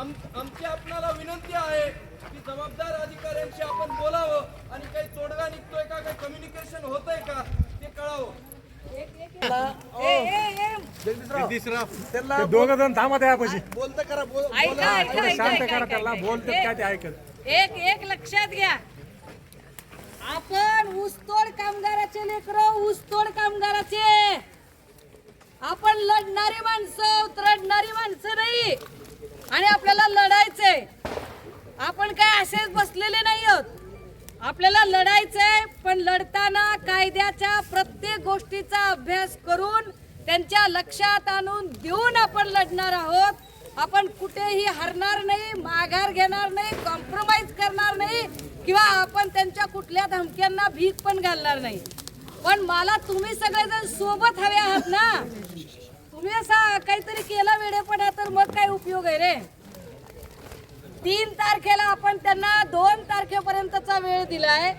आमची आपणाला विनंती आहे की जबाबदार अधिकाऱ्यांशी आपण बोलावं आणि काही तोडगा निघतोय का काही कम्युनिकेशन होतंय का ते कळावं. ते दोघं जण थांबा बोलतं करा ऐका, ऐका, शांत करा त्याला ऐका. बोलतात काय ते ऐकत. एक एक लक्षात घ्या. आपण ऊसतोड कामगाराचे लेकर ऊसतोड कामगाराचे. आपण लढणारी माणसं रडणारी माणसं नाही. आणि आपल्याला लढायचंय. आपण काय असेच बसलेले नाही आहोत आपल्याला लढायचंय पण लढताना कायद्याच्या प्रत्येक गोष्टीचा अभ्यास करून त्यांच्या लक्षात आणून देऊन आपण लढणार आहोत. आपण कुठेही हरणार नाही माघार घेणार नाही कॉम्प्रोमाइज करणार नाही किंवा आपण त्यांच्या कुठल्या धमक्यांना भीक पण घालणार नाही. पण मला तुम्ही सगळेजण सोबत हवे आहात ना. तुम्ही असा काहीतरी आतडेपणा तर मग काय उपयोग आहे रे? तीन तारखेला आपण त्यांना दोन तारखेपर्यंतचा वेळ दिलाय.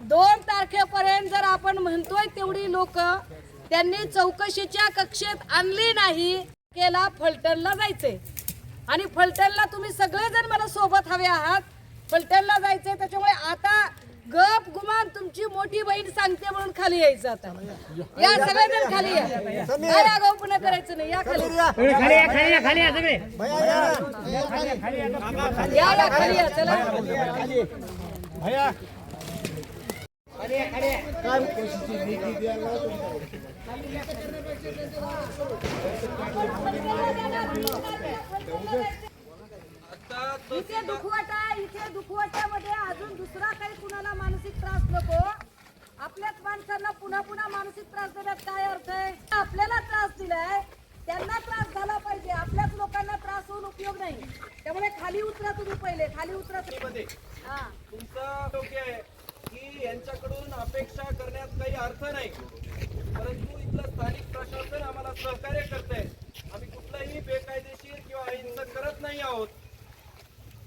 दोन तारखेपर्यंत जर आपण म्हणतोय तेवढी लोक त्यांनी चौकशीच्या कक्षेत आणली नाही केला फलटणला जायचंय. आणि फलटणला तुम्ही सगळेजण मला सोबत हवे आहात. फलटणला जायचंय त्याच्यामुळे आता गप गुमान तुमची मोठी बहीण सांगते म्हणून खाली यायचं आता. या सगळेजण खाली या. काय पुन्हा करायचं नाही या खाली. या. या खाली या चला. आता इथे दुखवाटा इथे दुखवाट्यामध्ये अजून दुसरा काही कुणाला मानसिक त्रास नको. आपल्याच माणसांना पुन्हा पुन्हा मानसिक त्रास देण्यात काय अर्थ आहे? आपल्याला त्रास दिलाय त्यांना त्रास झाला पाहिजे. आपल्याच लोकांना त्रास होऊन उपयोग नाही. त्यामुळे खाली उतरा तुम्ही पहिले खाली उतरा. हा. तुमचं योग्य आहे की यांच्याकडून अपेक्षा करण्यात काही अर्थ नाही. परंतु इथलं स्थानिक प्रशासन आम्हाला सहकार्य करतंय. आम्ही कुठलाही बेकायदेशीर किंवा अहिंसक करत नाही आहोत.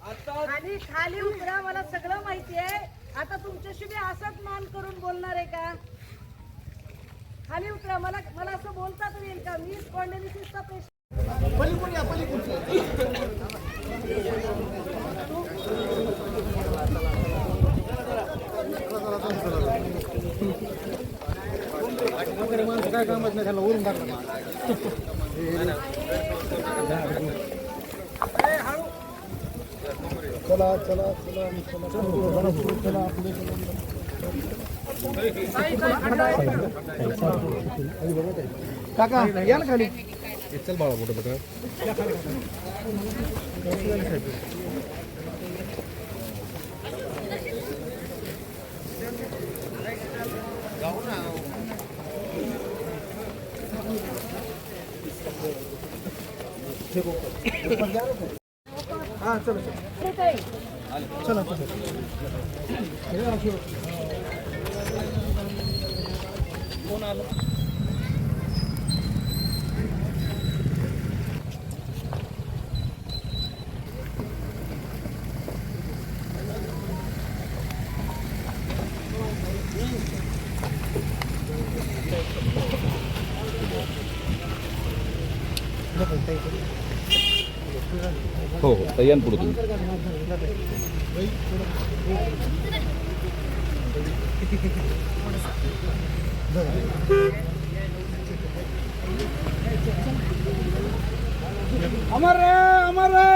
खाली खाली उतरा मला सगळं माहिती आहे. आता तुमच्याशी मी असंच मान करून बोलणार आहे का? खाली उतरा मला मला असं बोलता तर येईल का? मी स्पॉन्डेलिसिसचा पेशंट काय कामच नाही त्याला वरून टाकलं चला चला चला चला. चला चला काका या ना खाली चल बाळा मोठं बघा हा चला चला चला हो हो. तयान पुढे तुम्ही. अमर रे अमर रे.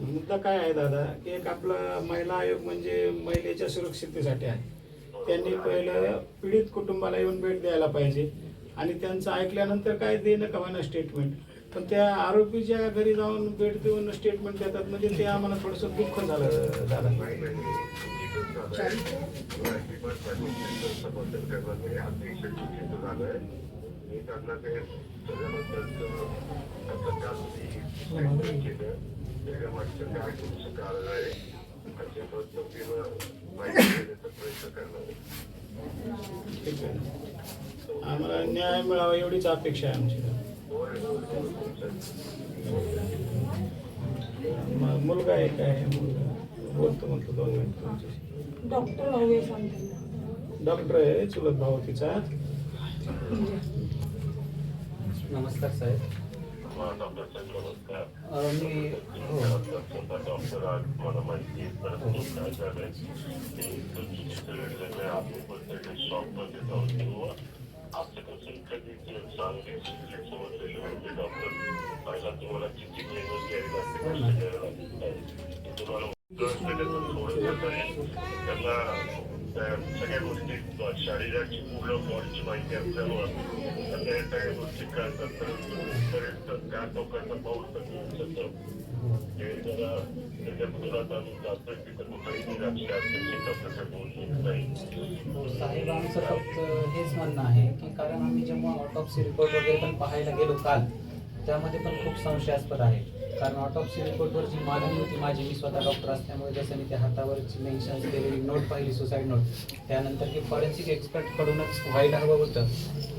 मुद्दा काय आहे दादा? की एक आपला महिला आयोग म्हणजे महिलेच्या सुरक्षिततेसाठी आहे. त्यांनी पहिलं पीडित कुटुंबाला येऊन भेट द्यायला पाहिजे. आणि त्यांचं ऐकल्यानंतर काय देणं का स्टेटमेंट पण त्या आरोपीच्या घरी जाऊन भेट देऊन स्टेटमेंट देतात. म्हणजे ते आम्हाला थोडंसं दुःख झालं झालं. ठीक आहे आम्हाला न्याय मिळावा एवढीच अपेक्षा आहे आमची. मुलगा एक आहे मुलगा. बोलतो म्हणतो दोन मिनिट तुमच्याशी. डॉक्टर डॉक्टर आहे चुलत भाऊ तिचा. नमस्कार साहेब. मी हो. सगळ्या गोष्टी शरीराची पूर्ण बॉडीची माहिती असल्यामुळं त्या सगळ्या गोष्टी काय तर त्या लोकांना पाहू साहेब आमचं फक्त हेच म्हणणं आहे की कारण आम्ही जेव्हा ऑटोप्सी रिपोर्ट वगैरे पण पाहायला गेलो काल त्यामध्ये पण खूप संशयास्पद आहे. कारण ऑटोप्सी रिपोर्टवर जी मागणी होती माझी मी स्वतः डॉक्टर असल्यामुळे जसं मी त्या हातावरची मेन्शन केलेली नोट पाहिली सुसाईड नोट त्यानंतर की फॉरेन्सिक एक्सपर्टकडूनच व्हायला हवं होतं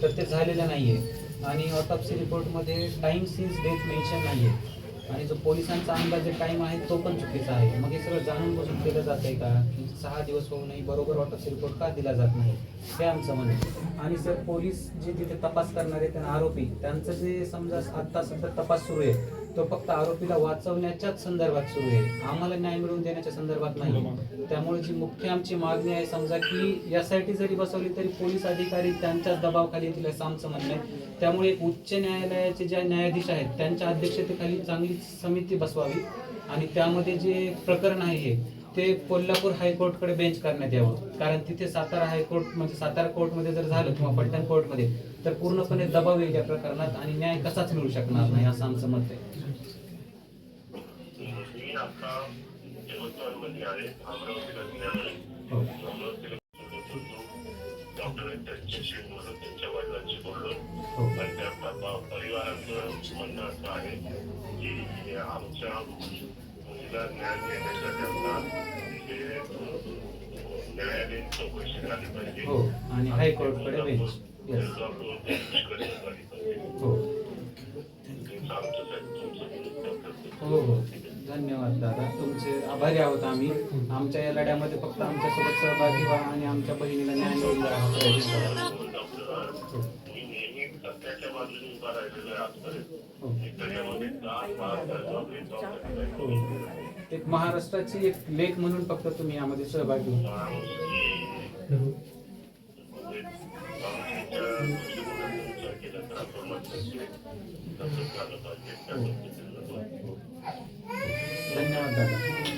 तर ते झालेलं नाही आहे आणि ऑटोप्सी रिपोर्टमध्ये टाईम सिन्स डेथ मेन्शन नाही आहे आणि जो पोलिसांचा अंदाजे टाइम आहे तो पण चुकीचा आहे. मग हे सगळं जाणून बसून केलं जात आहे का? की सहा दिवस होऊनही बरोबर ऑटोप्सी रिपोर्ट का दिला जात नाही? हे आमचं म्हणणं आणि सर पोलीस जे तिथे तपास करणारे त्यांना आरोपी त्यांचं जे समजा आत्ता सध्या तपास सुरू आहे तो फक्त आरोपीला वाचवण्याच्याच संदर्भात सुरू आहे. आम्हाला न्याय मिळवून देण्याच्या संदर्भात नाही. त्यामुळे जी मुख्य आमची मागणी आहे समजा की एस आय टी जरी बसवली तरी पोलीस अधिकारी त्यांच्याच दबावाखाली येतील असं आमचं म्हणणं आहे. त्यामुळे उच्च न्यायालयाचे ज्या न्यायाधीश आहेत त्यांच्या अध्यक्षतेखाली चांगली समिती बसवावी. आणि त्यामध्ये जे प्रकरण आहे हे ते कोल्हापूर हायकोर्टकडे बेंच करण्यात यावं. कारण तिथे सातारा हायकोर्ट म्हणजे सातारा कोर्टमध्ये जर झालं किंवा पलटण कोर्टमध्ये तर पूर्णपणे दबाव येईल या प्रकरणात आणि न्याय कसाच मिळू शकणार नाही असं आमचं मत आहे. त्यांच्याशी बोललो त्यांच्या वडिलांशी बोललो आणि त्या परिवाराचं म्हणणं असं आहे की आमच्या हे आणि हायकोर्टकडे बेंच हो. हो हो. धन्यवाद दादा. तुमचे आभारी आहोत आम्ही. आमच्या या लढ्यामध्ये फक्त आमच्यासोबत सहभागी व्हा आणि आमच्या बहिणीला न्याय मिळवून द्या. हा प्रयत्न करा एक महाराष्ट्राची एक लेख म्हणून फक्त तुम्ही यामध्ये सहभागी धन्यवाद दादा.